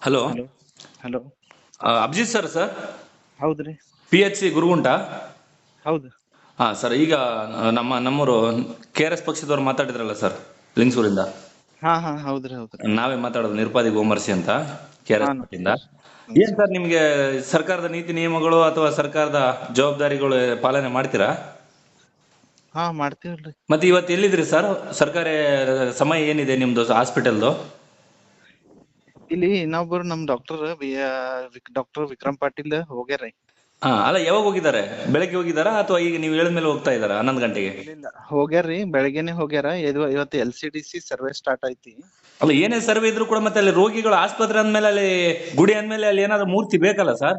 Hello. Hello. Abhijit sir sir? ಹೌದ್ರಿ P H C Gurugunta? ಹೌದು. ಹಾ ಸರ್ ಈಗ ನಮ್ಮ ನಮ್ಮೂರು ಕೆ ಆರ್ ಎಸ್ ಪಕ್ಷದವ್ರು ಮಾತಾಡಿದ್ರಲ್ಲ ಸರ್ ಲಿಂಗ್ಸೂರಿಂದ? ಹಾ ಹಾ ಹೌದ್ರಿ ಹೌದ್ರಿ ನಾವೇ ಮಾತಾಡೋದು ನಿರ್ಪಾದಿ ಗೋಮರ್ಸಿ ಅಂತ ಕೆ ಆರ್ ಎಸ್ ಪಕ್ಷದಿಂದ. ಏನ್ ಸರ್ ನಿಮ್ಗೆ ಸರ್ಕಾರದ ನೀತಿ ನಿಯಮಗಳು ಅಥವಾ ಸರ್ಕಾರದ ಜವಾಬ್ದಾರಿಗಳು ಪಾಲನೆ ಮಾಡ್ತೀರಾ? ಹಾ ಮಾಡ್ತೀವಲ್ರಿ. ಮತ್ತೆ ಇವತ್ತು ಎಲ್ಲಿದ್ರಿ ಸರ್? ಸರ್ಕಾರಿ ಸಮಯ ಏನಿದೆ ನಿಮ್ದು ಹಾಸ್ಪಿಟಲ್ದು ಇಲ್ಲಿ ಇನ್ನೊಬ್ರು ನಮ್ ಡಾಕ್ಟರ್ ಡಾಕ್ಟರ್ ವಿಕ್ರಮ್ ಪಾಟೀಲ್ ಹೋಗ್ಯಾರ ಹಾ ಅಲ್ಲ ಯಾವಾಗ ಹೋಗಿದ್ದಾರೆ? ಬೆಳಗ್ಗೆ ಹೋಗಿದಾರಾ ಅಥವಾ ಈಗ ನೀವು ಹೇಳಿದ್ಮೇಲೆ ಹೋಗ್ತಾ ಇದಾರ ಹನ್ನೊಂದು ಗಂಟೆಗೆ? ಇಲ್ಲ ಹೋಗ್ಯಾರ್ರಿ ಬೆಳಗ್ಗೆನೆ ಹೋಗ್ಯಾರ. ಇದು ಇವತ್ತು L C D C survey start ಐತಿ ಅಲ್ಲ ಏನೇ ಸರ್ವೆ ಇದ್ರು ಕೂಡ ಮತ್ತೆ ಅಲ್ಲಿ ರೋಗಿಗಳು ಆಸ್ಪತ್ರೆ ಅಂದ್ಮೇಲೆ ಅಲ್ಲಿ ಗುಡಿ ಅಂದ್ಮೇಲೆ ಅಲ್ಲಿ ಏನಾದ್ರು ಮೂರ್ತಿ ಬೇಕಲ್ಲ ಸರ್?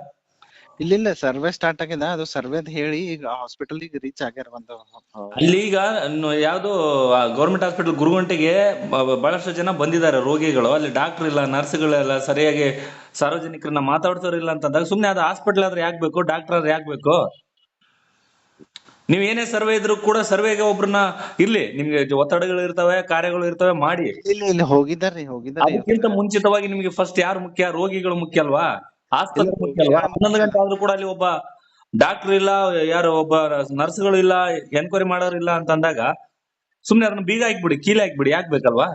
ಇಲ್ಲಿಲ್ಲ ಸರ್ವೆ ಸ್ಟಾರ್ಟ್ ಆಗಿದೆ. ಅದು ಸರ್ವೆದ್ ಹೇಳಿ ಈಗ ಹಾಸ್ಪಿಟಲ್ ಈಗ ರೀಚ್ ಆಗ್ಯಾರ ಒಂದು ಅಲ್ಲಿ ಈಗ ನ- ಯಾವ್ದೋ ಗೌರ್ಮೆಂಟ್ ಹಾಸ್ಪಿಟಲ್ ಗುರುಗಂಟೆಗೆ ಬ- ಬಹಳಷ್ಟು ಜನ ಬಂದಿದ್ದಾರೆ ರೋಗಿಗಳು. ಅಲ್ಲಿ ಡಾಕ್ಟರ್ ಇಲ್ಲ ನರ್ಸ್ಗಳೆಲ್ಲ ಸರಿಯಾಗಿ ಸಾರ್ವಜನಿಕರನ್ನ ಮಾತಾಡ್ಸೋರಿಲ್ಲ ಅಂತಂದಾಗ ಸುಮ್ನೆ ಅದು ಹಾಸ್ಪಿಟಲ್ ಆದ್ರೆ ಯಾಕೆ ಬೇಕು ಡಾಕ್ಟರ್ ಆದ್ರೆ ಯಾಕೆ ಬೇಕು ನೀವ್ ಏನೇ ಸರ್ವೆ ಇದ್ರು ಕೂಡ ಸರ್ವೆಗೆ ಒಬ್ರನ್ನ ಇರ್ಲಿ. ನಿಮ್ಗೆ ಒತ್ತಡಗಳು ಇರ್ತವೆ ಕಾರ್ಯಗಳು ಇರ್ತವೆ ಮಾಡಿ. ಇಲ್ಲ ಇಲ್ಲ ಅದಕ್ಕಿಂತ ಮುಂಚಿತವಾಗಿ ನಿಮ್ಗೆ ಫಸ್ಟ್ ಯಾರು ಮುಖ್ಯ? ರೋಗಿಗಳು ಮುಖ್ಯ ಅಲ್ವಾ? ಆಸ್ಪತ್ರೆ ಮುಖ್ಯ ಅಲ್ವಾ? ಹನ್ನೊಂದು ಗಂಟೆ ಆದ್ರೂ ಕೂಡ ಅಲ್ಲಿ ಒಬ್ಬ ಡಾಕ್ಟರ್ ಇಲ್ಲ ಯಾರು ಒಬ್ಬ ನರ್ಸ್ಗಳು ಇಲ್ಲ ಎನ್ಕ್ವೈರಿ ಮಾಡೋರು ಇಲ್ಲ ಅಂತ ಅಂದಾಗ ಸುಮ್ನೆ ಅದನ್ನ ಬೀಗ ಹಾಕ್ಬಿಡಿ ಕೀಲೆ ಹಾಕ್ಬಿಡಿ ಯಾಕೆ ಬೇಕಲ್ವಾ?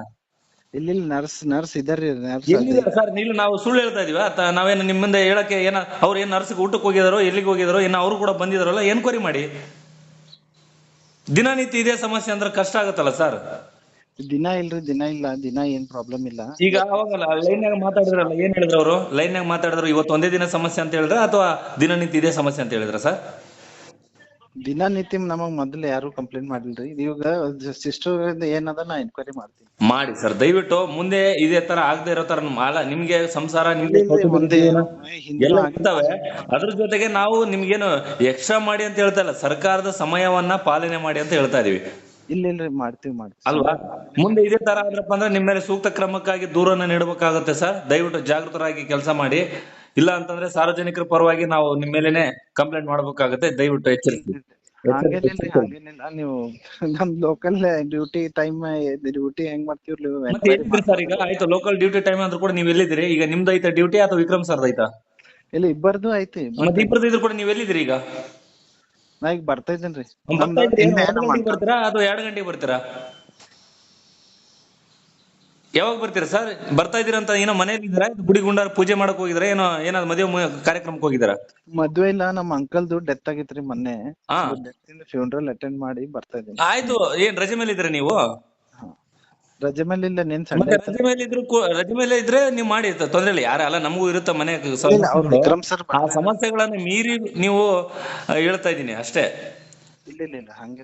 ಇಲ್ಲಿ ಇಲ್ಲ ನರ್ಸ್ ನರ್ಸ್ ಇದಾರ್ರಿ ನರ್ಸ್ ಸರ್? ನೀವು ನಾವು ಸುಳ್ಳು ಹೇಳ್ತಾ ಇದೀವ? ನಾವೇನು ನಿಮ್ಮ ಮುಂದೆ ಹೇಳಕ್ಕೆ ಏನ ಅವ್ರು ಏನ್ ನರ್ಸ್ಗೆ ಊಟಕ್ಕೆ ಹೋಗಿದಾರೋ ಎಲ್ಲಿಗೆ ಹೋಗಿದಾರೋ ಏನೋ ಅವ್ರು ಕೂಡ ಬಂದಿದಾರಲ್ಲ ಎನ್ಕ್ವೈರಿ ಮಾಡಿ. ದಿನನಿತ್ಯ ಇದೇ ಸಮಸ್ಯೆ ಅಂದ್ರೆ ಕಷ್ಟ ಆಗುತ್ತಲ್ಲ ಸರ್? ದಿನ ಇಲ್ರಿ ದಿನ ಇಲ್ಲ ದಿನ ಏನ್ ಪ್ರಾಬ್ಲಮ್ ಇಲ್ಲ. ಈಗ ಅವಾಗಲ್ಲ ಲೈನ್ಯಾಗ ಮಾತಾಡಿದ್ರಲ್ಲ ಏನ್ ಹೇಳಿದ್ರು ಅವರು? ಲೈನ್ಯಾಗ ಮಾತಾಡಿದ್ರು ಇವತ್ತು ಒಂದೇ ದಿನ ಸಮಸ್ಯೆ ಅಂತ ಹೇಳಿದ್ರ ಅಥವಾ ದಿನನಿತ್ಯ ಇದೇ ಸಮಸ್ಯೆ ಅಂತ ಹೇಳಿದ್ರ ಸರ್? ದಿನನಿತ್ಯ ನಮಗ್ ಮೊದಲು ಯಾರು ಕಂಪ್ಲೇಂಟ್ ಮಾಡಿಲ್ರಿ. ಇವಾಗ ಸಿಸ್ಟರ್ ಏನದ ನಾ ಎನ್ಕ್ವೈರಿ ಮಾಡ್ತೀನಿ. ಮಾಡಿ ಸರ್ ದಯವಿಟ್ಟು ಮುಂದೆ ಇದೇ ತರ ಆಗದೆ ಇರೋ ತರ ಮಾಡ ನಿಮ್ಗೆ ಸಂಸಾರ ನಿಮ್ಗೆ ಮುಂದೆ ಎಲ್ಲ ಇರ್ತವೆ. ಅದ್ರ ಜೊತೆಗೆ ನಾವು ನಿಮ್ಗೇನು ಎಕ್ಸ್ಟ್ರಾ ಮಾಡಿ ಅಂತ ಹೇಳ್ತಾ ಇಲ್ಲ. ಸರ್ಕಾರದ ಸಮಯವನ್ನ ಪಾಲನೆ ಮಾಡಿ ಅಂತ ಹೇಳ್ತಾ ಇದೀವಿ. ಇಲ್ಲ ಇಲ್ರಿ ಮಾಡ್ತೀವಿ ಮಾಡ್ತೀವಿ. ಅಲ್ವಾ? ಮುಂದೆ ಇದೇ ತರ ಆದ್ರಪ್ಪ ಅಂದ್ರೆ ನಿಮ್ಮ ಮೇಲೆ ಸೂಕ್ತ ಕ್ರಮಕ್ಕಾಗಿ ದೂರನ್ನ ನೀಡಬೇಕಾಗುತ್ತೆ ಸರ್. ದಯವಿಟ್ಟು ಜಾಗೃತರಾಗಿ ಕೆಲಸ ಮಾಡಿ. ಇಲ್ಲ ಅಂತಂದ್ರೆ ಸಾರ್ವಜನಿಕರ ಪರವಾಗಿ ನಾವು ನಿಮ್ಮ ಮೇಲೆನೆ ಕಂಪ್ಲೇಂಟ್ ಮಾಡ್ಬೇಕಾಗತ್ತೆ. ದಯವಿಟ್ಟು ಹಂಗೇನಿಲ್ರಿ ಹಂಗೇನಿಲ್ಲ ನೀವು ನಮ್ ಲೋಕಲ್ ಡ್ಯೂಟಿ ಟೈಮ್ ಡ್ಯೂಟಿ ಹೆಂಗ್ ಮಾಡ್ತೀವ್ರಿ? ಮತ್ತೆ ಎಲ್ಲಿದ್ರಿ ಸರ್ ಈಗ? ಆಯ್ತು ಲೋಕಲ್ ಡ್ಯೂಟಿ ಟೈಮ್ ಆದ್ರೂ ಕೂಡ ನೀವು ಎಲ್ಲಿದ್ದೀರಿ? ಈಗ ನಿಮ್ದು ಐತಾ ಡ್ಯೂಟಿ ಅಥವಾ ವಿಕ್ರಮ್ ಸರ್ ಐತಾ? ಇಲ್ಲ ಇಬ್ಬರದು ಐತಿ ಮತ್ತೆ ಇಬ್ಬರದ್ದು ಇದ್ರು ಕೂಡ ನೀವು ಎಲ್ಲಿದ್ದೀರಿ ಈಗ? ನಾ ಈಗ ಬರ್ತಾ ಇದ್ದೇನ್ರಿ ಬರ್ತೀರಾ? ಅಥವಾ ಎರಡು ಗಂಟೆಗೆ ಬರ್ತೀರಾ? ಯಾವಾಗ ಬರ್ತೀರಾ ಸರ್? ಬರ್ತಾ ಇದೀರ ಅಂತ ಏನೋ ಮನೇಲಿ ಇದ್ದೀರಾ? ಗುಡಿ ಗುಂಡಾರ ಪೂಜೆ ಮಾಡಕ್ ಹೋಗಿದ್ರ ಏನೋ ಏನಾದ್ರು ಮದುವೆ ಕಾರ್ಯಕ್ರಮಕ್ಕೆ ಹೋಗಿದ್ದೀರಾ? ಮದ್ವೆ ಇಲ್ಲ ನಮ್ಮ ಅಂಕಲ್ದು ಡೆತ್ ಆಗಿತ್ರಿ ಮೊನ್ನೆ. ಫ್ಯೂನರಲ್ ಅಟೆಂಡ್ ಮಾಡಿ ಬರ್ತಾ ಇದ್ದೀನಿ. ಆಯ್ತು. ಏನ್ ರಜೆ ಮೇಲೆ ಇದ್ದೀರಾ ನೀವು? ರಜೆ ಮೇಲೆ ಇಲ್ಲ ನಿನ್ ಮತ್ತೆ ಸಂಡೆ ರಜೆ ಮೇಲೆ ಇದ್ರು ಕೂ- ರಜೆ ಮೇಲೆ ಇದ್ರೆ ನೀವು ಮಾಡಿ ತೊಂದ್ರೆ ಇಲ್ಲ. ಯಾರ ಅಲ್ಲ ನಮಗೂ ಇರುತ್ತೆ ಮನೆ ಇಲ್ಲ ಅವ್ರು ವಿಕ್ರಮ್ ಸರ್ ಆ ಸಮಸ್ಯೆಗಳನ್ನ ಮೀರಿ ನೀವು ಆ, ಹೇಳ್ತಾ ಇದ್ದೀನಿ ಅಷ್ಟೇ. ಇಲ್ಲ ಇಲ್ಲ ಇಲ್ಲ ಹಂಗೆ